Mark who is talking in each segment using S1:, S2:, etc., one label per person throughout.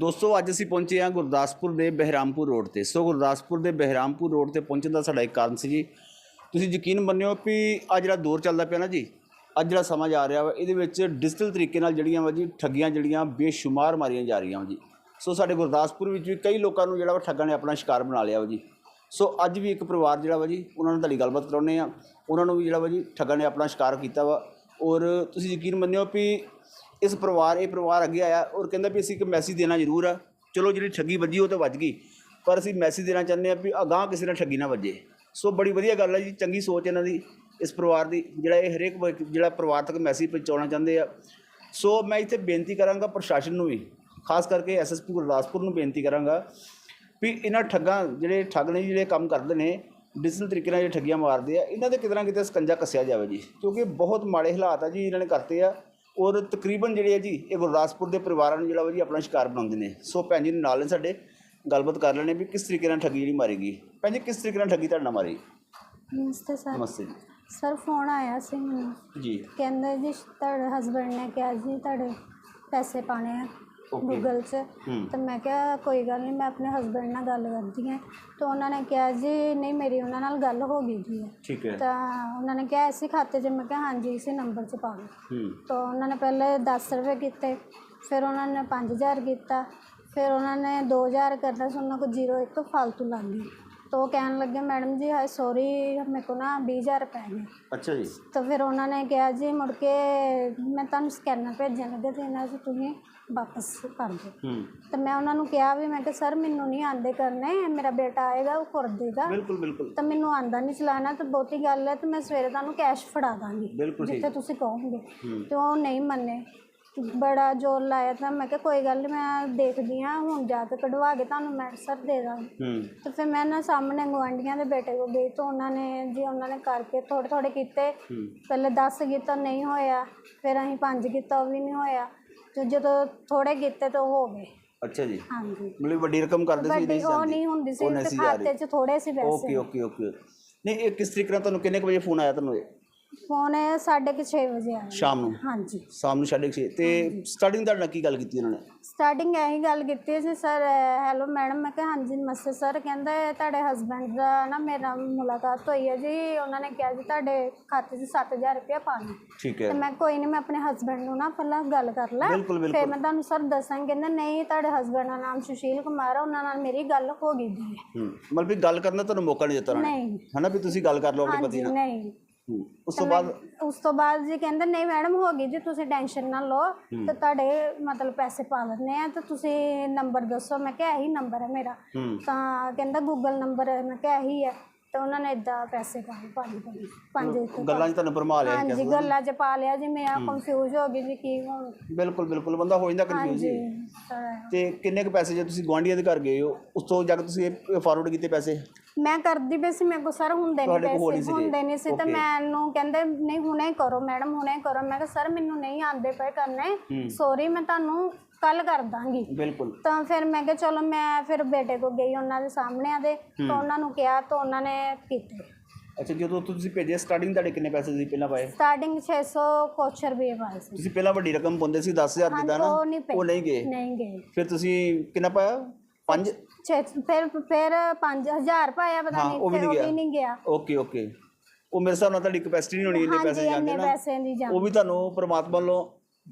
S1: ਦੋਸਤੋ, ਅੱਜ ਅਸੀਂ ਪਹੁੰਚੇ ਹਾਂ ਗੁਰਦਾਸਪੁਰ ਦੇ ਬਹਿਰਾਮਪੁਰ ਰੋਡ ਤੇ। ਸੋ, ਗੁਰਦਾਸਪੁਰ ਦੇ ਬਹਿਰਾਮਪੁਰ ਰੋਡ ਤੇ ਪਹੁੰਚਣ ਦਾ ਸਾਡਾ ਇੱਕ ਕਾਰਨ ਸੀ ਜੀ। ਤੁਸੀਂ ਯਕੀਨ ਮੰਨਿਓ ਵੀ ਆ ਜਿਹੜਾ ਦੌਰ ਚੱਲਦਾ ਪਿਆ ਨਾ ਜੀ, ਅੱਜ ਜਿਹੜਾ ਸਮਾਂ ਜਾ ਰਿਹਾ ਵਾ, ਇਹਦੇ ਵਿੱਚ ਡਿਜੀਟਲ ਤਰੀਕੇ ਨਾਲ ਜਿਹੜੀਆਂ ਵਾ ਜੀ, ਠੱਗੀਆਂ ਜਿਹੜੀਆਂ ਬੇਸ਼ੁਮਾਰ ਮਾਰੀਆਂ ਜਾ ਰਹੀਆਂ ਵਾ ਜੀ। ਸੋ, ਸਾਡੇ ਗੁਰਦਾਸਪੁਰ ਵਿੱਚ ਵੀ ਕਈ ਲੋਕਾਂ ਨੂੰ ਜਿਹੜਾ ਵਾ ਠੱਗਾਂ ਨੇ ਆਪਣਾ ਸ਼ਿਕਾਰ ਬਣਾ ਲਿਆ ਵਾ ਜੀ। ਸੋ, ਅੱਜ ਵੀ ਇੱਕ ਪਰਿਵਾਰ ਜਿਹੜਾ ਵਾ ਜੀ, ਉਹਨਾਂ ਨਾਲ ਤੁਹਾਡੀ ਗੱਲਬਾਤ ਕਰਾਉਂਦੇ ਆ ਉਹਨਾਂ ਨੂੰ ਵੀ ਜਿਹੜਾ ਵਾ ਜੀ, ਠੱਗਾਂ ਨੇ ਆਪਣਾ ਸ਼ਿਕਾਰ ਕੀਤਾ ਵਾ। ਔਰ ਤੁਸੀਂ ਯਕੀਨ ਮੰਨਿਓ ਵੀ ਇਸ ਪਰਿਵਾਰ, ਇਹ ਪਰਿਵਾਰ ਅੱਗੇ ਆਇਆ ਔਰ ਕਹਿੰਦਾ ਵੀ ਅਸੀਂ ਇੱਕ ਮੈਸੇਜ ਦੇਣਾ ਜ਼ਰੂਰ ਆ। ਚਲੋ ਜਿਹੜੀ ਠੱਗੀ ਵੱਜੀ ਉਹ ਤਾਂ ਵੱਜ ਗਈ, ਪਰ ਅਸੀਂ ਮੈਸੇਜ ਦੇਣਾ ਚਾਹੁੰਦੇ ਆ ਵੀ ਅਗਾਂਹ ਕਿਸੇ ਨਾਲ ਠੱਗੀ ਨਾ ਵੱਜੇ। ਸੋ ਬੜੀ ਵਧੀਆ ਗੱਲ ਹੈ ਜੀ, ਚੰਗੀ ਸੋਚ ਇਹਨਾਂ ਦੀ, ਇਸ ਪਰਿਵਾਰ ਦੀ, ਜਿਹੜਾ ਇਹ ਹਰੇਕ ਜਿਹੜਾ ਪਰਿਵਾਰ ਤੱਕ ਮੈਸੇਜ ਪਹੁੰਚਾਉਣਾ ਚਾਹੁੰਦੇ ਆ। ਸੋ ਮੈਂ ਇੱਥੇ ਬੇਨਤੀ ਕਰਾਂਗਾ ਪ੍ਰਸ਼ਾਸਨ ਨੂੰ ਵੀ, ਖਾਸ ਕਰਕੇ ਐਸਐਸਪੀ ਗੁਰਦਾਸਪੁਰ ਨੂੰ ਬੇਨਤੀ ਕਰਾਂਗਾ ਵੀ ਇਹਨਾਂ ਠੱਗਾਂ ਜਿਹੜੇ ਠੱਗ ਨੇ, ਜਿਹੜੇ ਕੰਮ ਕਰਦੇ ਨੇ, ਡਿਜੀਟਲ ਤਰੀਕੇ ਨਾਲ ਜਿਹੜੇ ਠੱਗੀਆਂ ਮਾਰਦੇ ਆ, ਇਹਨਾਂ ਦੇ ਕਿਤੇ ਨਾ ਕਿਤੇ ਸਕੰਜਾ ਕੱਸਿਆ ਜਾਵੇ ਜੀ। ਕਿਉਂਕਿ ਬਹੁਤ ਮਾੜੇ ਹਾਲਾਤ ਆ ਜੀ ਇਹਨਾਂ ਨੇ ਕਰਤੇ ਆ। ਔਰ ਤਕਰੀਬਨ ਜਿਹੜੇ ਆ ਜੀ ਇਹ ਗੁਰਦਾਸਪੁਰ ਦੇ ਪਰਿਵਾਰਾਂ ਨੂੰ ਜਿਹੜਾ ਵਾ ਜੀ ਆਪਣਾ ਸ਼ਿਕਾਰ ਬਣਾਉਂਦੇ ਨੇ। ਸੋ ਭੈਣ ਜੀ ਨਾਲ ਨੇ ਸਾਡੇ ਗੱਲਬਾਤ ਕਰ ਲੈਣੇ ਵੀ ਕਿਸ ਤਰੀਕੇ ਨਾਲ ਠੱਗੀ ਜਿਹੜੀ ਮਾਰੇਗੀ ਭੈਣ ਜੀ ਕਿਸ ਤਰੀਕੇ ਨਾਲ ਠੱਗੀ ਤੁਹਾਡੇ ਨਾਲ ਮਾਰੀ
S2: ਨਮਸਤੇ ਸਰ।
S1: ਨਮਸਤੇ ਜੀ।
S2: ਸਰ ਫੋਨ ਆਇਆ ਸੀ ਮੈਨੂੰ।
S1: ਜੀ।
S2: ਕਹਿੰਦੇ ਜੀ ਤੁਹਾਡੇ ਹਸਬੰਡ ਨੇ ਕਿਹਾ ਜੀ ਤੁਹਾਡੇ ਪੈਸੇ ਪਾਣੇ ਆ. ਗੂਗਲ 'ਚ। ਤਾਂ ਮੈਂ ਕਿਹਾ ਕੋਈ ਗੱਲ ਨਹੀਂ ਮੈਂ ਆਪਣੇ ਹਸਬੰਡ ਨਾਲ ਗੱਲ ਕਰਦੀ ਹਾਂ। ਤਾਂ ਉਹਨਾਂ ਨੇ ਕਿਹਾ ਜੀ ਨਹੀਂ ਮੇਰੀ ਉਹਨਾਂ ਨਾਲ ਗੱਲ ਹੋ ਗਈ ਜੀ।
S1: ਠੀਕ ਹੈ।
S2: ਤਾਂ ਉਹਨਾਂ ਨੇ ਕਿਹਾ ਇਸੇ ਖਾਤੇ 'ਚ ਮੈਂ ਕਿਹਾ ਹਾਂਜੀ ਇਸੇ ਨੰਬਰ 'ਚ ਪਾ
S1: ਹੂੰ।
S2: ਤਾਂ ਉਹਨਾਂ ਨੇ ਪਹਿਲੇ 10 ਰੁਪਏ ਕੀਤੇ ਫਿਰ ਉਹਨਾਂ ਨੇ 5000 ਕੀਤਾ ਫਿਰ ਉਹਨਾਂ ਨੇ 2000 ਕਰਨਾ ਸੀ ਉਹਨਾਂ ਕੋਲ 01 ਫालतू ਲੱਗ ਗਈ। ਤਾਂ ਉਹ ਕਹਿਣ ਲੱਗੇ ਮੈਡਮ ਜੀ ਹਾਏ ਸੌਰੀ ਮੇਰੇ ਕੋ ਨਾ 20000 ਪੈ ਗਏ।
S1: ਅੱਛਾ ਜੀ।
S2: ਤਾਂ ਫਿਰ ਉਹਨਾਂ ਨੇ ਕਿਹਾ ਜੀ ਮੁੜ ਕੇ ਮੈਂ ਤੁਹਾਨੂੰ ਸਕੈਨਰ ਭੇਜਣ ਲੱਗੇ ਤੇ ਇਹਨਾਂ 'ਚ ਤੁਸੀਂ ਵਾਪਸ ਕਰ ਦਿਓ।
S1: ਹੂੰ।
S2: ਤਾਂ ਮੈਂ ਉਹਨਾਂ ਨੂੰ ਕਿਹਾ ਵੀ ਮੈਂ ਕਿਹਾ ਸਰ ਮੈਨੂੰ ਨਹੀਂ ਆਂਦੇ ਕਰਨੇ ਮੇਰਾ ਬੇਟਾ ਆਏਗਾ ਉਹ ਕਰ ਦੇਗਾ
S1: ਬਿਲਕੁਲ ਬਿਲਕੁਲ।
S2: ਤਾਂ ਮੈਨੂੰ ਆਂਦਾ ਨਹੀਂ ਚਲਾਣਾ ਤਾਂ ਬਹੁਤੀ ਗੱਲ ਹੈ ਤੇ ਮੈਂ ਸਵੇਰੇ ਤੁਹਾਨੂੰ ਕੈਸ਼ ਫੜਾ ਦਾਂਗੀ
S1: ਬਿਲਕੁਲ ਠੀਕ
S2: ਜਿੱਥੇ ਤੁਸੀਂ ਕਹੋਗੇ।
S1: ਹੂੰ।
S2: ਤੇ ਉਹ ਨਹੀਂ ਮੰਨੇ। ਬੜਾ ਜ਼ੋਰ ਲਾਇਆ ਤਾਂ ਮੈਂ ਕਿਹਾ ਕੋਈ ਗੱਲ ਨਹੀਂ ਮੈਂ ਦੇਖਦੀ ਹਾਂ ਹੁਣ ਜਾ ਕੇ ਕਢਵਾ ਕੇ ਤੁਹਾਨੂੰ ਮੈਂ ਸਰ ਦੇ ਦਾਂਗੀ।
S1: ਹੂੰ।
S2: ਤੇ ਫਿਰ ਮੈਂ ਨਾ ਸਾਹਮਣੇ ਗੁਆਂਢੀਆਂ ਦੇ ਬੇਟੇ ਕੋਲ ਗਈ ਤਾਂ ਉਹਨਾਂ ਨੇ ਜੀ ਉਹਨਾਂ ਨੇ ਕਰਕੇ ਥੋੜੇ ਥੋੜੇ ਕੀਤੇ।
S1: ਹੂੰ।
S2: ਪਹਿਲੇ 10 ਕੀਤਾ ਨਹੀਂ ਹੋਇਆ ਫਿਰ ਅਸੀਂ 5 ਕੀਤਾ ਉਹ ਵੀ ਨਹੀਂ ਹੋਇਆ। ਤੇ ਜਦੋਂ ਥੋੜੇ ਕੀਤੇ ਤਾਂ ਉਹ ਹੋ ਗਏ।
S1: ਅੱਛਾ ਜੀ।
S2: ਹਾਂਜੀ।
S1: ਮਤਲਬ ਵੱਡੀ ਰਕਮ ਕਰਦੇ ਸੀ
S2: ਵੱਡੀ ਉਹ ਨਹੀਂ ਹੁੰਦੀ ਸੀ ਤੇ। ਖਾਤੇ 'ਚ ਥੋੜੇ ਸੀ
S1: ਓਕੇ
S2: ਪੈਸੇ
S1: ਓਕੇ ਓਕੇ। ਨਹੀਂ ਇਹ ਕਿਸ ਤਰੀਕੇ ਨਾਲ ਤੁਹਾਨੂੰ ਕਿੰਨੇ ਕੁ ਵਜੇ ਫੋਨ ਆਇਆ ਤੁਹਾਨੂੰ ਇਹ?
S2: ਫੋਨ 6:30 ਵਜੇ ਆਇਆ।
S1: ਸ਼ਾਮ ਨੂੰ?
S2: ਹਾਂਜੀ।
S1: ਸ਼ਾਮ ਨੂੰ 6:30 ਤੇ ਸਟਾਰਟਿੰਗ ਤੁਹਾਡੇ ਨਾਲ ਕੀ ਗੱਲ ਕੀਤੀ ਉਹਨਾਂ ਨੇ?
S2: ਸਟਾਰਟਿੰਗ ਇਹੀ ਗੱਲ ਕੀਤੀ ਸੀ ਸਰ ਹੈਲੋ ਮੈਡਮ ਮੈਂ ਕਿਹਾ ਹਾਂਜੀ ਨਮਸਤੇ ਸਰ ਕਹਿੰਦਾ ਇਹ ਤੁਹਾਡੇ ਹਸਬੰਡ ਦਾ ਨਾ ਮੇਰਾ ਮੁਲਾਕਾਤ ਹੋਈ ਹੈ ਜੀ। ਉਹਨਾਂ ਨੇ ਕਿਹਾ ਜੀ ਤੁਹਾਡੇ ਖਾਤੇ 'ਚ 7000 ਰੁਪਇਆ ਪਾਣਾ
S1: ਠੀਕ ਹੈ।
S2: ਤੇ ਮੈਂ ਕੋਈ ਨਹੀਂ ਮੈਂ ਆਪਣੇ ਹਸਬੰਡ ਨੂੰ ਨਾ ਪਹਿਲਾਂ ਗੱਲ ਕਰ ਲਾਂ।
S1: ਬਿਲਕੁਲ
S2: ਫਿਰ ਮੈਂ ਤੁਹਾਨੂੰ ਸਰ ਦੱਸਾਂਗੀ। ਕਹਿੰਦਾ ਨਹੀਂ ਤੁਹਾਡੇ ਹਸਬੰਡ ਦਾ ਨਾਮ ਸੁਸ਼ੀਲ ਕੁਮਾਰ ਆ। ਉਹਨਾਂ ਨਾਲ ਮੇਰੀ ਗੱਲ ਹੋ ਗਈ ਦੀ ਹੈ।
S1: ਹੂੰ ਮਤਲਬ ਵੀ ਗੱਲ ਕਰਨ ਦਾ ਤੁਹਾਨੂੰ ਮੌਕਾ ਨਹੀਂ ਦਿੱਤਾ ਉਹਨਾਂ ਨੇ?
S2: ਨਹੀਂ।
S1: ਹਨਾ ਵੀ ਤੁਸੀਂ ਗੱਲ ਕਰ ਲਓ ਆਪਣੇ ਪਤੀ
S2: ਹਾਂਜੀ
S1: ਨਾਲ?
S2: ਨਹੀਂ।
S1: ਹੂੰ ਉਸ ਤੋਂ ਬਾਅਦ
S2: ਉਸ ਤੋਂ ਬਾਅਦ ਜੀ ਕਹਿੰਦੇ ਨਹੀਂ ਮੈਡਮ ਹੋ ਗਈ ਜੀ ਤੁਸੀਂ ਟੈਨਸ਼ਨ ਨਾ ਲਓ ਤੇ ਤੁਹਾਡੇ ਮਤਲਬ ਪੈਸੇ ਪਾ ਲੈਣੇ ਆ ਤੇ ਤੁਸੀਂ ਨੰਬਰ ਦੱਸੋ ਮੈਂ ਕਿਹਾ ਇਹੀ ਨੰਬਰ ਹੈ ਮੇਰਾ। ਤਾਂ ਕਹਿੰਦਾ ਗੂਗਲ ਨੰਬਰ ਮੈਂ ਕਿਹਾ ਇਹੀ ਹੈ। ਤੇ ਉਹਨਾਂ ਨੇ ਇਦਾਂ ਪੈਸੇ ਪਾਏ ਪੰਜ ਪੰਜ ਪੰਜ
S1: ਗੱਲਾਂ 'ਚ ਤੁਹਾਨੂੰ ਭਰਮਾ ਲਿਆ
S2: ਹਾਂਜੀ ਗੱਲਾਂ 'ਚ ਪਾ ਲਿਆ ਜੀ ਮੈਂ ਆ ਕੰਫਿਊਜ਼ ਹੋ ਗਈ ਜੀ ਕੀ ਹੁਣ।
S1: ਬਿਲਕੁਲ ਬਿਲਕੁਲ ਬੰਦਾ ਹੋ ਜਾਂਦਾ ਕਨਫਿਊਜ਼ ਤੇ ਕਿੰਨੇ ਕੁ ਪੈਸੇ ਜੇ ਤੁਸੀਂ ਗੁਆਂਢੀਆਂ ਦੇ ਘਰ ਗਏ ਹੋ ਉਸ ਤੋਂ ਜਾ ਕੇ ਤੁਸੀਂ ਫਾਰਵਰਡ ਕੀਤੇ ਪੈਸੇ?
S2: ਮੈਂ ਕਰਦੀ ਪਈ ਸੀ ਮੇਰੇ ਕੋਲ ਸਰ ਹੁੰਦੇ ਨਹੀਂ
S1: ਤੁਹਾਡੇ ਕੋਲ
S2: ਪੈਸੇ
S1: ਸੀਗੇ।
S2: ਹੁੰਦੇ ਨਹੀਂ ਸੀ ਤਾਂ
S1: Okay.
S2: ਮੈਨੂੰ ਕਹਿੰਦੇ ਨਹੀਂ ਹੁਣੇ ਕਰੋ ਮੈਡਮ ਹੁਣੇ ਕਰੋ। ਮੈਂ ਕਿਹਾ ਸਰ ਮੈਨੂੰ ਨਹੀਂ ਆਂਦੇ ਪਏ ਕਰਨੇ। ਸੌਰੀ ਮੈਂ ਤੁਹਾਨੂੰ ਕੱਲ ਕਰ ਦਾਂਗੀ।
S1: ਬਿਲਕੁਲ।
S2: ਤਾਂ ਫਿਰ ਮੈਂ ਕਿਹਾ ਚਲੋ ਮੈਂ ਫਿਰ ਬੇਟੇ ਕੋ ਗਈ ਉਹਨਾਂ ਦੇ ਸਾਹਮਣੇ ਦੇ ਤਾਂ ਉਹਨਾਂ ਨੂੰ ਕਿਹਾ ਤਾਂ ਉਹਨਾਂ ਨੇ ਕੀਤੇ।
S1: ਅੱਛਾ ਜਦੋਂ ਤੁਸੀਂ ਭੇਜੇ ਸਟਾਰਟਿੰਗ ਤੁਹਾਡੇ ਕਿੰਨੇ ਪੈਸੇ ਤੁਸੀਂ ਪਹਿਲਾਂ ਪਾਏ?
S2: ਸਟਾਰਟਿੰਗ 600 ਕੁਛ ਰੁਪਏ ਪਾਏ ਸੀ।
S1: ਤੁਸੀਂ ਪਹਿਲਾਂ ਵੱਡੀ ਰਕਮ ਪਾਉਂਦੇ ਸੀ 10000 ਜਿੱਦਾਂ ਨਾ
S2: ਉਹ ਨਹੀਂ ਪਏ
S1: ਉਹ ਨਹੀਂ ਗਏ।
S2: ਨਹੀਂ ਗਏ।
S1: ਫਿਰ ਤੁਸੀਂ ਕਿੰਨਾ ਪਾਇਆ? 5
S2: ਛੇ ਫਿਰ ਫਿਰ 5000 ਪਾਇਆ ਪਤਾ
S1: ਹਾਂ,
S2: ਨਹੀਂ
S1: ਉਹ ਵੀ
S2: ਫਿਰ
S1: ਨਹੀਂ
S2: ਉਹ
S1: ਗਿਆ।
S2: ਵੀ ਨਹੀਂ ਗਿਆ।
S1: Okay okay. ਉਹ ਮੇਰੇ ਹਿਸਾਬ ਨਾਲ ਤੁਹਾਡੀ ਕਪੈਸਿਟੀ ਨਹੀਂ ਹੋਣੀ ਇੰਨੇ
S2: ਹਾਂਜੀ
S1: ਪੈਸੇ ਜਾਂਦੇ
S2: ਇੰਨੇ
S1: ਨਾ।
S2: ਪੈਸੇ ਜਾਂਦੇ।
S1: ਉਹ ਵੀ ਤੁਹਾਨੂੰ ਪ੍ਰਮਾਤਮਾ ਵੱਲੋਂ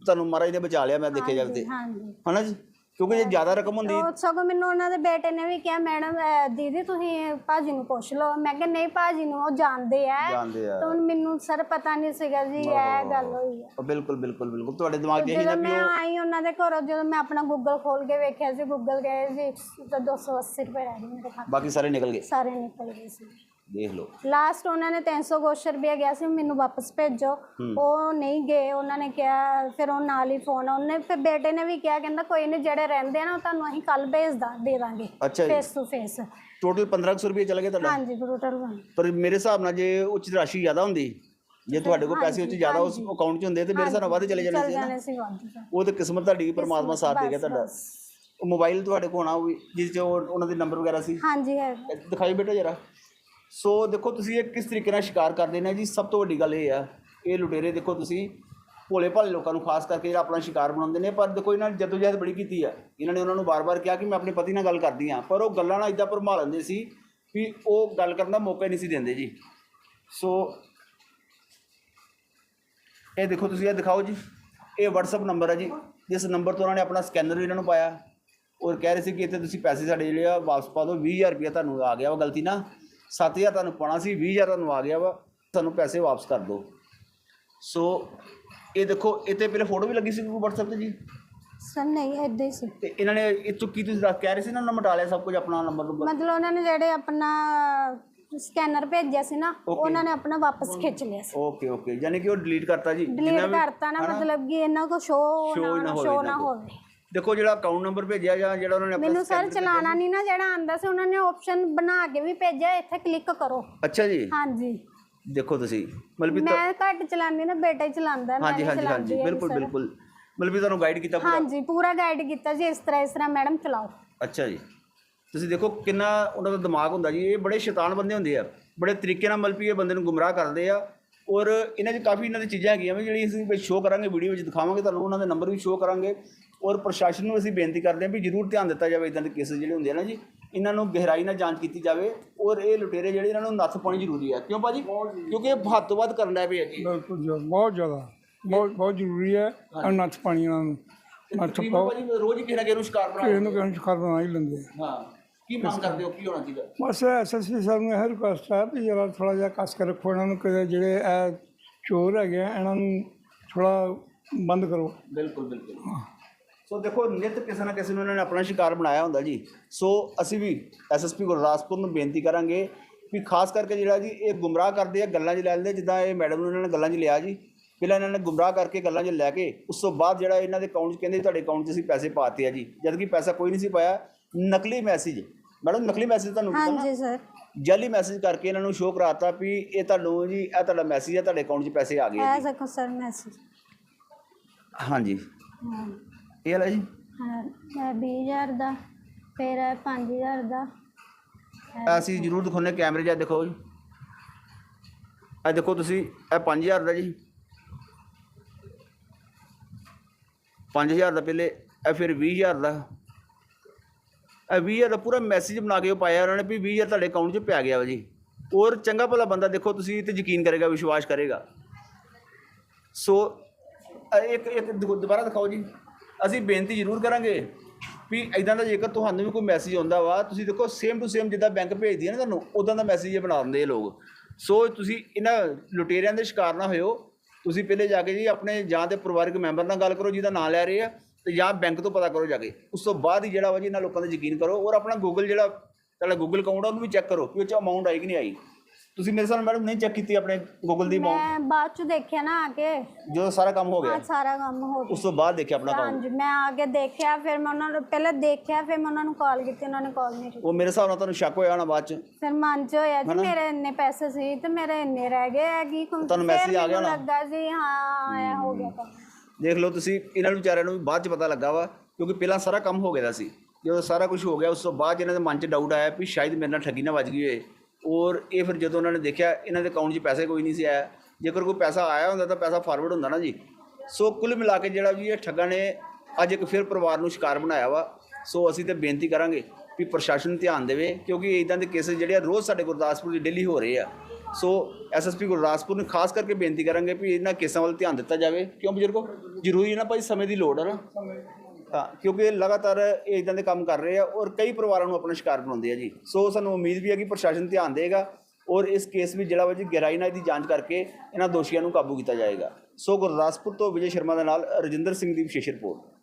S1: ਤੁਹਾਨੂੰ ਮਹਾਰਾਜ ਨੇ ਬਚਾ ਲਿਆ ਮੈਂ ਦੇਖਿਆ ਜਾਵੇ ਤੇ
S2: ਹਾਂਜੀ।
S1: ਹਨਾ ਜੀ? ਕਿਉਂਕਿ ਜੇ ਜ਼ਿਆਦਾ ਰਕਮ ਹੁੰਦੀ
S2: ਉਹ ਸਗੋਂ ਮੈਨੂੰ ਉਹਨਾਂ ਦੇ ਬੇਟੇ ਨੇ ਵੀ ਕਿਹਾ ਮੈਡਮ ਅਹ ਦੀਦੀ ਤੁਸੀਂ ਭਾਜੀ ਨੂੰ ਪੁੱਛ ਲਓ। ਮੈਂ ਕਿਹਾ ਨਹੀਂ ਭਾਜੀ ਨੂੰ ਉਹ ਜਾਣਦੇ ਆ।
S1: ਆ।
S2: ਤਾਂ ਹੁਣ ਮੈਨੂੰ ਸਰ ਪਤਾ ਨਹੀਂ ਸੀਗਾ ਜੀ ਇਹ ਗੱਲ ਹੋਈ ਹੈ
S1: ਉਹ ਬਿਲਕੁਲ ਬਿਲਕੁਲ ਬਿਲਕੁਲ। ਤੁਹਾਡੇ ਦਿਮਾਗ 'ਚ ਇਹੀ ਨਾ ਵੀ
S2: ਮੈਂ
S1: ਉਹ
S2: ਆਈ ਉਹਨਾਂ ਦੇ ਘਰੋਂ ਜਦੋਂ ਮੈਂ ਆਪਣਾ ਗੂਗਲ ਖੋਲ ਕੇ ਵੇਖਿਆ ਸੀ ਗੂਗਲ ਗਏ ਸੀ ਤਾਂ 280 ਰੁਪਏ ਰਹਿ ਗਏ ਮੇਰੇ ਖਾਤੇ
S1: ਬਾਕੀ ਸਾਰੇ ਨਿਕਲ ਗਏ?
S2: ਸਾਰੇ ਨਿਕਲ ਗਏ ਸੀ।
S1: ਦੇਖ ਲਓ।
S2: ਲਾਸਟ ਉਹਨਾਂ ਨੇ 300 ਕੁਛ ਰੁਪਏ ਗਿਆ ਸੀ ਮੈਨੂੰ ਵਾਪਸ ਭੇਜੋ। ਉਹ ਨਹੀਂ ਗਏ ਉਹਨਾਂ ਨੇ ਕਿਹਾ ਫਿਰ ਉਹ ਨਾਲ ਹੀ ਫੋਨ ਉਹਨੇ ਫਿਰ ਬੇਟੇ ਨੇ ਵੀ ਕਿਹਾ ਕਹਿੰਦਾ ਕੋਈ ਨਹੀਂ ਜਿਹੜੇ ਰਹਿੰਦੇ ਆ ਨਾ ਉਹ ਤੁਹਾਨੂੰ ਅਸੀਂ ਕੱਲ ਭੇਜ ਦਾਂ ਦੇ ਦਾਂਗੇ
S1: ਅੱਛਾ ਜੀ।
S2: ਫੇਸ ਟੂ ਫੇਸ
S1: ਟੋਟਲ 1500 ਰੁਪਏ ਚਲੇ ਗਏ ਤੁਹਾਡਾ?
S2: ਹਾਂਜੀ ਬਰੂਟਲ
S1: ਪਰ ਮੇਰੇ ਹਿਸਾਬ ਨਾਲ ਜੇ ਉੱਚ ਰਾਸ਼ੀ ਜ਼ਿਆਦਾ ਹੁੰਦੀ ਜੇ ਤੁਹਾਡੇ ਕੋਲ ਪੈਸੇ ਉੱਚ ਜ਼ਿਆਦਾ ਉਸ ਅਕਾਊਂਟ 'ਚ ਹੁੰਦੇ ਤੇ ਮੇਰੇ ਹਿਸਾਬ ਨਾਲ ਵੱਧ ਚਲੇ ਜਾਣੇ
S2: ਚੱਲ
S1: ਸੀ ਨਾ?
S2: ਜਾਣੇ ਸੀ ਵਾਧੂ ਤਾਂ।
S1: ਉਹ ਤੇ ਕਿਸਮਤ ਤੁਹਾਡੀ ਪਰਮਾਤਮਾ ਸਾਥ ਦੇ ਗਿਆ ਤੁਹਾਡਾ। ਉਹ ਮੋਬਾਈਲ ਤੁਹਾਡੇ ਕੋਲ ਹੋਣਾ ਉਹ ਵੀ ਜਿਸ 'ਚ ਉਹ- ਉਹਨਾਂ ਦੇ ਨੰਬਰ ਵਗੈਰਾ ਸੀ।
S2: ਹਾਂਜੀ ਹੈ।
S1: ਦਿਖਾਈ ਬੇਟਾ ਜਰਾ। ਸੋ ਦੇਖੋ ਤੁਸੀਂ ਇਹ ਕਿਸ ਤਰੀਕੇ ਨਾਲ ਸ਼ਿਕਾਰ ਕਰਦੇ ਨੇ ਜੀ? ਸਭ ਤੋਂ ਵੱਡੀ ਗੱਲ ਇਹ ਆ, ਇਹ ਲੁਟੇਰੇ ਦੇਖੋ ਤੁਸੀਂ ਭੋਲੇ ਭਾਲੇ ਲੋਕਾਂ ਨੂੰ ਖਾਸ ਕਰਕੇ ਜਿਹੜਾ ਆਪਣਾ ਸ਼ਿਕਾਰ ਬਣਾਉਂਦੇ ਨੇ, ਪਰ ਦੇਖੋ ਇਹਨਾਂ ਨੇ ਜਦੋਜਹਿਦ ਬੜੀ ਕੀਤੀ ਆ। ਇਹਨਾਂ ਨੇ ਉਹਨਾਂ ਨੂੰ ਬਾਰ-ਬਾਰ ਕਿਹਾ ਕਿ ਮੈਂ ਆਪਣੇ ਪਤੀ ਨਾਲ ਗੱਲ ਕਰਦੀ ਆ ਪਰ ਉਹ ਗੱਲਾਂ ਨਾਲ ਇਦਾਂ ਭਰਮਾ ਲੈਂਦੇ ਸੀ ਵੀ ਉਹ ਗੱਲ ਕਰਨ ਦਾ ਮੌਕਾ ਹੀ ਨਹੀਂ ਸੀ ਦਿੰਦੇ ਜੀ। ਸੋ ਇਹ ਦੇਖੋ ਤੁਸੀਂ, ਇਹ ਦਿਖਾਓ ਜੀ। ਇਹ WhatsApp ਨੰਬਰ ਹੈ ਜੀ, ਜਿਸ ਨੰਬਰ ਤੋਂ ਉਹਨਾਂ ਨੇ ਆਪਣਾ ਸਕੈਨਰ ਵੀ ਇਹਨਾਂ ਨੂੰ ਪਾਇਆ। ਔਰ ਕਹਿ ਰਹੇ ਸੀ ਕਿ ਇੱਥੇ ਤੁਸੀਂ ਪੈਸੇ ਸਾਡੇ ਜਿਹੜੇ ਆ ਵਾਪਸ ਪਾ ਦਿਓ 20000 ਰੁਪਏ ਤੁਹਾਨੂੰ ਆ ਗਿਆ ਵਾ ਗਲਤੀ ਨਾਲ। 7000 ਤੁਹਾਨੂੰ ਪਾਉਣਾ ਸੀ 20000 ਤੁਹਾਨੂੰ ਆ ਗਿਆ ਵਾ ਤੁਹਾਨੂੰ ਪੈਸੇ ਵਾਪਸ ਕਰ ਦਿਓ। ਸੋ ਇਹ ਦੇਖੋ ਇੱਥੇ ਪਹਿਲੇ ਫੋਟੋ ਵੀ ਲੱਗੀ ਸੀ ਕੋਈ WhatsApp ਤੇ ਜੀ?
S2: ਸਰ ਨਹੀਂ ਏਦਾਂ ਹੀ ਸੀ।
S1: ਤੇ ਇਹਨਾਂ ਨੇ ਇਹ ਚੋਂ ਕੀ ਤੁਸੀਂ ਦੱਸ ਕਹਿ ਰਹੇ ਸੀ ਨਾ ਉਹਨਾਂ ਨੇ ਮਿਟਾ ਲਿਆ ਸਭ ਕੁਝ ਆਪਣਾ ਨੰਬਰ ਨੰਬਰ
S2: ਮਤਲਬ ਉਹਨਾਂ ਨੇ ਜਿਹੜੇ ਆਪਣਾ ਸਕੈਨਰ ਭੇਜਿਆ ਸੀ ਨਾ ਉਹਨਾਂ ਨੇ ਆਪਣਾ ਵਾਪਸ ਖਿੱਚ ਲਿਆ ਸੀ।
S1: ਓਕੇ ਓਕੇ ਯਾਨੀ ਕਿ ਉਹ ਡਿਲੀਟ ਕਰਤਾ ਜੀ
S2: ਡਿਲੀਟ ਕਰਤਾ ਨਾ ਮਤਲਬ ਕਿ ਇਹਨਾਂ ਕੋ ਸ਼ੋ
S1: Show ਨਾ
S2: ਨਾ
S1: ਹੋਵੇ
S2: ਸ਼ੋ ਨਾ। ਹੋਵੇ।
S1: ਦੇਖੋ ਜਿਹੜਾ ਅਕਾਊਂਟ ਨੰਬਰ ਭੇਜਿਆ ਜਾਂ ਜਿਹੜਾ ਉਹਨਾਂ ਨੇ ਆਪਣਾ
S2: ਮੈਨੂੰ ਸਰ ਚਲਾਣਾ ਨਹੀਂ ਨਾ ਜਿਹੜਾ ਆਂਦਾ ਸੀ ਉਹਨਾਂ ਨੇ ਆਪਸ਼ਨ ਬਣਾ ਕੇ ਵੀ ਭੇਜਿਆ ਇੱਥੇ ਕਲਿੱਕ ਕਰੋ।
S1: ਅੱਛਾ ਜੀ।
S2: ਹਾਂਜੀ।
S1: ਦੇਖੋ ਤੁਸੀਂ ਮਤਲਬ ਵੀ
S2: ਮੈਂ ਘੱਟ ਚਲਾਉਂਦੀ ਨਾ ਬੇਟਾ ਹੀ ਚਲਾਉਂਦਾ ਮੈਂ
S1: ਹਾਂਜੀ
S2: ਨਹੀਂ
S1: ਹਾਂਜੀ ਹਾਂਜੀ
S2: ਚਲਾਉਂਦੀ
S1: ਬਿਲਕੁਲ ਬਿਲਕੁਲ। ਮਤਲਬ ਵੀ ਤੁਹਾਨੂੰ ਗਾਈਡ ਕੀਤਾ ਪੂਰਾ?
S2: ਹਾਂਜੀ ਪੂਰਾ ਗਾਈਡ ਕੀਤਾ ਜੀ ਇਸ ਤਰ੍ਹਾਂ ਇਸ ਤਰ੍ਹਾਂ ਮੈਡਮ ਚਲਾਓ।
S1: ਅੱਛਾ ਜੀ। ਤੁਸੀਂ ਦੇਖੋ ਕਿੰਨਾ ਉਹਨਾਂ ਦਾ ਦਿਮਾਗ ਹੁੰਦਾ ਜੀ ਇਹ ਬੜੇ ਸ਼ੈਤਾਨ ਬੰਦੇ ਹੁੰਦੇ ਆ। ਬੜੇ ਤਰੀਕੇ ਨਾਲ ਮਤਲਬ ਵੀ ਇਹ ਬੰਦੇ ਨੂੰ ਗੁੰਮਰਾਹ ਕਰਦੇ ਆ। ਔਰ ਇਹਨਾਂ 'ਚ ਕਾਫੀ ਇਹਨਾਂ ਦੀ ਚੀਜ਼ਾਂ ਹੈਗੀਆਂ ਵੀ ਜਿਹੜੀ ਅਸੀਂ ਸ਼ੋਅ ਕਰਾਂਗੇ ਵੀਡੀਓ ਵਿੱਚ ਦਿਖਾਵਾਂਗੇ ਤੁਹਾਨੂੰ ਉਹਨਾਂ ਦੇ ਨੰਬਰ ਵੀ ਸ਼ੋਅ ਕਰਾਂਗੇ। ਔਰ ਪ੍ਰਸ਼ਾਸਨ ਨੂੰ ਅਸੀਂ ਬੇਨਤੀ ਕਰਦੇ ਹਾਂ ਵੀ ਜ਼ਰੂਰ ਧਿਆਨ ਦਿੱਤਾ ਜਾਵੇ ਇਦਾਂ ਦੇ ਕੇਸ ਜਿਹੜੇ ਹੁੰਦੇ ਆ ਨਾ ਜੀ ਇਹਨਾਂ ਨੂੰ ਗਹਿਰਾਈ ਨਾਲ ਜਾਂਚ ਕੀਤੀ ਜਾਵੇ ਔਰ ਇਹ ਲੁਟੇਰੇ ਜਿਹੜੇ ਇਹਨਾਂ ਨੂੰ ਨੱਥ ਪਾਉਣੀ ਜ਼ਰੂਰੀ ਹੈ। ਕਿਉਂ ਭਾਜੀ? ਕਿਉਂਕਿ ਇਹ ਹੱਦ ਤੋਂ ਵੱਧ ਕਰਨ ਲੱਗ ਪਏ ਆ ਜੀ।
S3: ਬਿਲਕੁਲ ਜੀ, ਬਹੁਤ ਜ਼ਿਆਦਾ। ਬਹੁਤ ਬਹੁਤ ਜ਼ਰੂਰੀ ਹੈ ਨੱਥ ਪਾਣੀ ਇਹਨਾਂ ਨੂੰ। ਨੱਥ
S1: ਤਕਰੀਬਨ
S3: ਪਾਓ।
S1: ਭਾਜੀ ਰੋਜ਼ ਹੀ ਕਿਸੇ ਨਾ ਕਿਸੇ ਨੂੰ ਸ਼ਿਕਾਰ ਬਣਾ
S3: ਕਿਸੇ ਨੂੰ ਕਿਸੇ ਨੂੰ ਸ਼ਿਕਾਰ ਬਣਾ ਹੀ ਲੈਂਦੇ ਆ।
S1: ਹਾਂ। ਕੀ ਮੰਗ ਕਰਦੇ ਹੋ? ਕੀ ਹੋਣਾ ਚਾਹੀਦਾ?
S3: ਬਸ ਐਸਐਸਪੀ ਸਾਹਿਬ ਨੂੰ ਇਹ ਰਿਕੁਐਸਟ ਹੈ ਵੀ ਜਰਾ ਥੋੜਾ ਜਿਹਾ ਕੱਸ ਕੇ ਰੱਖੋ ਇਹਨਾਂ ਨੂੰ ਕਿ ਜਿਹੜੇ ਇਹ ਚੋਰ ਹੈਗੇ ਆ ਇਹਨਾਂ ਨੂੰ ਥੋੜਾ ਬੰਦ ਕਰੋ।
S1: ਬਿਲਕੁਲ ਬਿਲਕੁਲ। ਸੋ ਦੇਖੋ ਨਿਤ ਕਿਸੇ ਨਾ ਕਿਸੇ ਨੂੰ ਇਹਨਾਂ ਨੇ ਆਪਣਾ ਸ਼ਿਕਾਰ ਬਣਾਇਆ ਹੁੰਦਾ ਜੀ। ਸੋ ਅਸੀਂ ਵੀ ਐਸਐਸਪੀ ਗੁਰਦਾਸਪੁਰ ਨੂੰ ਬੇਨਤੀ ਕਰਾਂਗੇ ਵੀ ਖਾਸ ਕਰਕੇ ਜਿਹੜਾ ਜੀ ਇਹ ਗੁੰਮਰਾਹ ਕਰਦੇ ਆ ਗੱਲਾਂ 'ਚ ਲੈ ਲੈਂਦੇ ਜਿੱਦਾਂ ਇਹ ਮੈਡਮ ਨੂੰ ਇਹਨਾਂ ਨੇ ਗੱਲਾਂ 'ਚ ਲਿਆ ਜੀ। ਪਹਿਲਾਂ ਇਹਨਾਂ ਨੇ ਗੁੰਮਰਾਹ ਕਰਕੇ ਗੱਲਾਂ 'ਚ ਲੈ ਕੇ ਉਸ ਤੋਂ ਬਾਅਦ ਜਿਹੜਾ ਇਹਨਾਂ ਦੇ ਅਕਾਊਂਟ 'ਚ ਕਹਿੰਦੇ ਤੁਹਾਡੇ ਅਕਾਊਂਟ 'ਚ ਅਸੀਂ ਪੈਸੇ ਪਾਤੇ ਆ ਜੀ। ਜਦ ਕਿ ਪੈਸਾ ਕੋਈ ਨਹੀਂ ਸੀ ਪਾਇਆ। ਨਕਲੀ ਮੈਸੇਜ ਮੈਡਮ ਨਕਲੀ ਮੈਸੇਜ ਤੁਹਾਨੂੰ ਨਾ?
S2: ਹਾਂਜੀ ਸਰ।
S1: ਜਾਲੀ ਮੈਸੇਜ ਕਰਕੇ ਇਹਨਾਂ ਨੂੰ ਸ਼ੋਅ ਕਰਾਤਾ ਵੀ ਇਹ ਤੁਹਾਨੂੰ ਜੀ ਇਹ ਤੁਹਾਡਾ ਮੈਸੇਜ ਹੈ ਤੁਹਾਡੇ ਅਕਾਊਂਟ 'ਚ ਪੈਸੇ ਆ ਗਏ ਆ
S2: ਇਹ ਦੇਖੋ ਸਰ ਮੈਸੇਜ।
S1: ਜੀ ਇਹ ਵਾਲਾ ਜੀ?
S2: ਹਾਂ ਇਹ 20000 ਦਾ ਫਿਰ ਇਹ 5000 ਦਾ।
S1: ਅਸੀਂ ਜ਼ਰੂਰ ਦਿਖਾਉਂਦੇ ਕੈਮਰੇ 'ਚ ਆਹ ਦੇਖੋ ਜੀ। ਇਹ ਦੇਖੋ ਤੁਸੀਂ ਇਹ 5000 ਦਾ ਜੀ। 5000 ਦਾ ਪਹਿਲੇ ਇਹ ਫਿਰ 20000 ਦਾ। ਇਹ 20000 ਦਾ ਪੂਰਾ ਮੈਸੇਜ ਬਣਾ ਕੇ ਉਹ ਪਾਇਆ ਉਹਨਾਂ ਨੇ ਵੀ 20000 ਤੁਹਾਡੇ ਅਕਾਊਂਟ 'ਚ ਪੈ ਗਿਆ ਵਾ ਜੀ। ਔਰ ਚੰਗਾ ਭਲਾ ਬੰਦਾ ਦੇਖੋ ਤੁਸੀਂ ਤੇ ਯਕੀਨ ਕਰੇਗਾ ਵਿਸ਼ਵਾਸ ਕਰੇਗਾ। ਸੋ ਇੱਕ ਇੱਕ ਦੁਬਾਰਾ ਦਿਖਾਓ ਜੀ। ਅਸੀਂ ਬੇਨਤੀ ਜ਼ਰੂਰ ਕਰਾਂਗੇ ਵੀ ਇਦਾਂ ਦਾ ਜੇਕਰ ਤੁਹਾਨੂੰ ਵੀ ਕੋਈ ਮੈਸੇਜ ਆਉਂਦਾ ਵਾ, ਤੁਸੀਂ ਦੇਖੋ ਸੇਮ ਟੂ ਸੇਮ ਜਿੱਦਾਂ ਬੈਂਕ ਭੇਜਦੀ ਹੈ ਨਾ ਤੁਹਾਨੂੰ ਉਦਾਂ ਦਾ ਮੈਸੇਜ ਇਹ ਬਣਾ ਦਿੰਦੇ ਇਹ ਲੋਕ। ਸੋ ਤੁਸੀਂ ਇਹਨਾਂ ਲੁਟੇਰਿਆਂ ਦੇ ਸ਼ਿਕਾਰ ਨਾ ਹੋਇਓ। ਤੁਸੀਂ ਪਹਿਲੇ ਜਾ ਕੇ ਜੀ ਆਪਣੇ ਜਾਂ ਤੇ ਪਰਿਵਾਰਕ ਮੈਂਬਰ ਨਾਲ ਗੱਲ ਕਰੋ ਜਿਹਦਾ ਨਾਂ ਲੈ ਰਹੇ ਆ ਤੇ ਜਾਂ ਬੈਂਕ ਤੋਂ ਪਤਾ ਕਰੋ ਜਾ ਕੇ। ਉਸ ਤੋਂ ਬਾਅਦ ਹੀ ਜਿਹੜਾ ਵਾ ਜੀ ਇਹਨਾਂ ਲੋਕਾਂ ਤੇ ਯਕੀਨ ਕਰੋ ਔਰ ਆਪਣਾ ਗੂਗਲ ਜਿਹੜਾ, ਤੁਹਾਡਾ ਗੂਗਲ ਅਕਾਊਂਟ ਆ, ਉਹਨੂੰ ਵੀ ਚੈੱਕ ਕਰੋ ਕਿ ਉਹ ਚ ਅਮਾਉਂਟ ਆਈ ਕਿ ਨਹੀਂ ਆਈ। ਤੁਸੀਂ ਮੇਰੇ ਸਾਹਮਣੇ ਮੈਡਮ ਨਹੀਂ ਚੈੱਕ ਕੀਤੀ ਆਪਣੇ ਗੂਗਲ ਦੀ ਅਮਾਉਂਟ
S2: ਮੈਂ ਬਾਅਦ ਚ ਦੇਖਿਆ ਨਾ ਆ ਕੇ।
S1: ਜਦੋਂ ਸਾਰਾ ਕੰਮ ਹੋ ਗਿਆ?
S2: ਆ ਸਾਰਾ ਕੰਮ ਹੋ ਗਿਆ।
S1: ਉਸ ਤੋਂ ਬਾਅਦ ਦੇਖਿਆ ਆਪਣਾ ਅਕਾਊਂਟ
S2: ਹਾਂਜੀ ਮੈਂ ਆ ਕੇ ਦੇਖਿਆ ਫਿਰ ਮੈਂ ਉਹਨਾਂ ਨੂੰ ਪਹਿਲਾਂ ਦੇਖਿਆ ਫਿਰ ਮੈਂ ਉਹਨਾਂ ਨੂੰ ਕਾਲ ਕੀਤੀ ਉਹਨਾਂ ਨੇ ਕਾਲ ਨਹੀਂ ਕੀਤੀ।
S1: ਉਹ ਮੇਰੇ ਹਿਸਾਬ ਨਾਲ ਤੁਹਾਨੂੰ ਸ਼ੱਕ ਹੋਇਆ ਹੋਣਾ ਬਾਅਦ ਚ?
S2: ਫਿਰ ਮਨ ਚ ਹੋਇਆ ਜੀ ਮੇਰੇ ਇੰਨੇ ਪੈਸੇ ਸੀ ਤੇ ਮੇਰੇ ਇੰਨੇ ਰਹਿ ਗਏ ਆ ਕੀ
S1: ਤੁਹਾਨੂੰ message ਆ ਗਿਆ ਹੋਣਾ?
S2: ਲੱਗਾ ਜੀ ਹਾਂ ਇਹ ਹੋ ਗਿਆ ਕੰਮ
S1: ਦੇਖ ਲਓ ਤੁਸੀਂ ਇਹਨਾਂ ਨੂੰ ਵਿਚਾਰਿਆਂ ਨੂੰ ਵੀ ਬਾਅਦ ਚ ਪਤਾ ਲੱਗਾ ਵਾ ਕਿਉਂਕਿ ਪਹਿਲਾਂ ਸਾਰਾ ਕੰਮ ਹੋ ਗਿਆ ਦਾ ਸੀ। ਜਦੋਂ ਸਾਰਾ ਕੁਝ ਹੋ ਗਿਆ ਉਸ ਤੋਂ ਬਾਅਦ ਇਹਨਾਂ ਦੇ ਮਨ 'ਚ ਡਾਊਟ ਆਇਆ ਵੀ ਸ਼ਾਇਦ ਮੇਰੇ ਨਾਲ ਠੱਗੀ ਨਾ ਵੱਜ ਗਈ ਹੋਏ। ਔਰ ਇਹ ਫਿਰ ਜਦੋਂ ਉਹਨਾਂ ਨੇ ਦੇਖਿਆ, ਇਹਨਾਂ ਦੇ ਅਕਾਊਂਟ 'ਚ ਪੈਸੇ ਕੋਈ ਨਹੀਂ ਸੀ ਆਇਆ। ਜੇਕਰ ਕੋਈ ਪੈਸਾ ਆਇਆ ਹੁੰਦਾ ਤਾਂ ਪੈਸਾ ਫਾਰਵਰਡ ਹੁੰਦਾ ਨਾ ਜੀ। ਸੋ ਕੁੱਲ ਮਿਲਾ ਕੇ ਜਿਹੜਾ ਵੀ ਇਹ ਠੱਗਾਂ ਨੇ, ਅੱਜ ਇੱਕ ਫਿਰ ਪਰਿਵਾਰ ਨੂੰ ਸ਼ਿਕਾਰ ਬਣਾਇਆ ਵਾ। ਸੋ ਅਸੀਂ ਤੇ ਬੇਨਤੀ ਕਰਾਂਗੇ ਵੀ ਪ੍ਰਸ਼ਾਸਨ ਧਿਆਨ ਦੇਵੇ, ਕਿਉਂਕਿ ਇਦਾਂ ਦੇ ਕੇਸ ਜਿਹੜੇ ਆ, ਰੋਜ਼ ਸਾਡੇ ਗੁਰਦਾਸਪੁਰ ਦੀ ਡੇਲੀ ਹੋ ਰਹੇ ਆ। ਸੋ ਐਸਐਸਪੀ ਗੁਰਦਾਸਪੁਰ ਨੂੰ ਖਾਸ ਕਰਕੇ ਬੇਨਤੀ ਕਰਾਂਗੇ ਵੀ ਇਹਨਾਂ ਕੇਸਾਂ ਵੱਲ ਧਿਆਨ ਦਿੱਤਾ ਜਾਵੇ। ਕਿਉਂ ਬਜ਼ੁਰਗੋ? ਜ਼ਰੂਰੀ ਹੈ ਨਾ ਭਾਈ ਸਮੇਂ ਦੀ ਲੋੜ ਹੈ ਨਾ। ਹਾਂ, ਕਿਉਂਕਿ ਇਹ ਲਗਾਤਾਰ ਇਹ ਇਦਾਂ ਦੇ ਕੰਮ ਕਰ ਰਹੇ ਆ ਔਰ ਕਈ ਪਰਿਵਾਰਾਂ ਨੂੰ ਆਪਣਾ ਸ਼ਿਕਾਰ ਬਣਾਉਂਦੇ ਆ ਜੀ। ਸੋ ਸਾਨੂੰ ਉਮੀਦ ਵੀ ਹੈ ਕਿ ਪ੍ਰਸ਼ਾਸਨ ਧਿਆਨ ਦੇਗਾ ਔਰ ਇਸ ਕੇਸ ਵਿੱਚ ਜਿਹੜਾ ਵਾ ਜੀ ਗਹਿਰਾਈ ਨਾਲ ਇਹਦੀ ਜਾਂਚ ਕਰਕੇ ਇਹਨਾਂ ਦੋਸ਼ੀਆਂ ਨੂੰ ਕਾਬੂ ਕੀਤਾ ਜਾਏਗਾ। ਸੋ ਗੁਰਦਾਸਪੁਰ ਤੋਂ ਵਿਜੇ ਸ਼ਰਮਾ ਦੇ ਨਾਲ ਰਜਿੰਦਰ ਸਿੰਘ ਦੀ ਵਿਸ਼ੇਸ਼ ਰਿਪੋਰਟ।